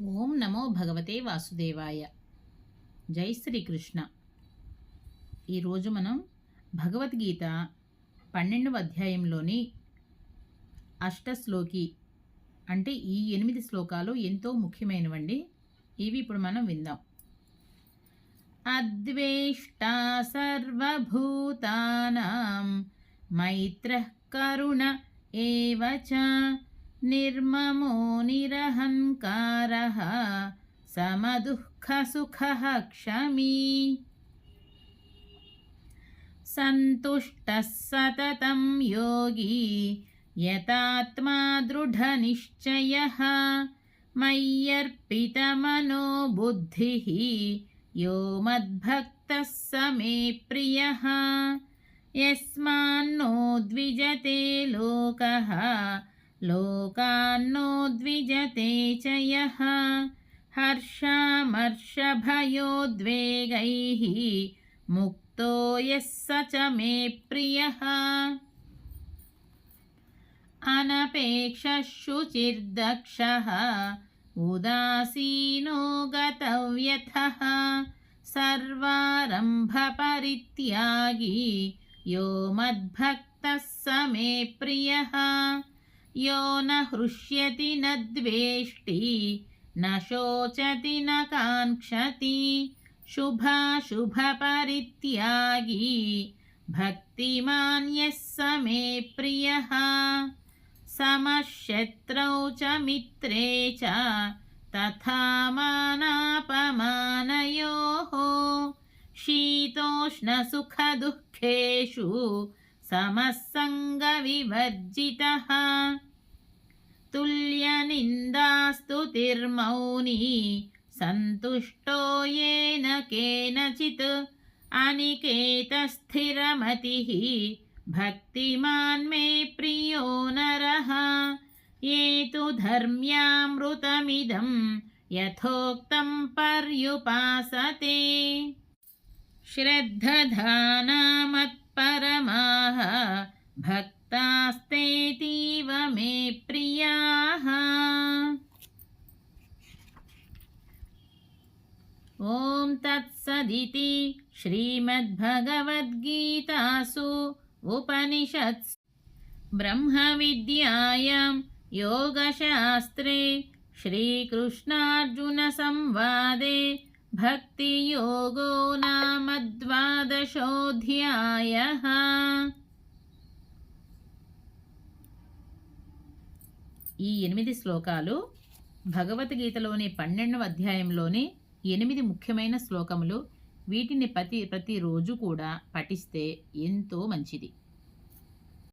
ఓం నమో భగవతే వాసుదేవాయ. జై శ్రీకృష్ణ. ఈరోజు మనం భగవద్గీత పన్నెండవ అధ్యాయంలోని అష్టశ్లోకి అంటే ఈ ఎనిమిది శ్లోకాలు ఎంతో ముఖ్యమైనవండి. ఇవి ఇప్పుడు మనం విందాం. అద్వేష్టా సర్వభూతానాం మైత్ర కరుణ ఏవచ निर्ममो निरहङ्कारः समदुःखसुखः क्षमी सन्तुष्टः सततं योगी यतात्मा दृढनिश्चयः मय्यर्पितमनो बुद्धिः यो मद्भक्तः स मे प्रियः यस्मान्नो द्विजते लोकः लोकान्नो द्विजते च यः हर्षामर्षभयोद्वेगैः मुक्तो यः स च मे प्रियः अनपेक्षशुचिर्दक्षः उदासीनो गतव्यथः सर्वारम्भपरित्यागी यो मद्भक्तः स मे प्रियः यो न हृष्यति न द्वेष्टि न शोचति न काङ्क्षति शुभाशुभपरित्यागी भक्तिमान् यः स मे प्रियः समशत्रौ च मित्रे च तथा मानापमानयोः शीतोष्णसुखदुःखेषु समस्सङ्गविवर्जितः तुल्यनिन्दास्तुतिर्मौनी सन्तुष्टो येन केनचित् अनिकेतस्थिरमतिः भक्तिमान् मे प्रियो नरः ये तु धर्म्यामृतमिदं यथोक्तं पर्युपासते श्रद्धधानामत्परमाः तत्सदिति श्रीमद्भगवद्गीतासु उपनिषत्सु ब्रह्मविद्यायां योगशास्त्रे श्रीकृष्णार्जुनसंवादे భక్తియోగో నామ ద్వాదశోధ్యాయ ఈ ఎనిమిది శ్లోకాలు భగవద్గీతలోని పన్నెండవ అధ్యాయంలోని ఎనిమిది ముఖ్యమైన శ్లోకములు వీటిని ప్రతి ప్రతిరోజు కూడా పఠిస్తే ఎంతో మంచిది.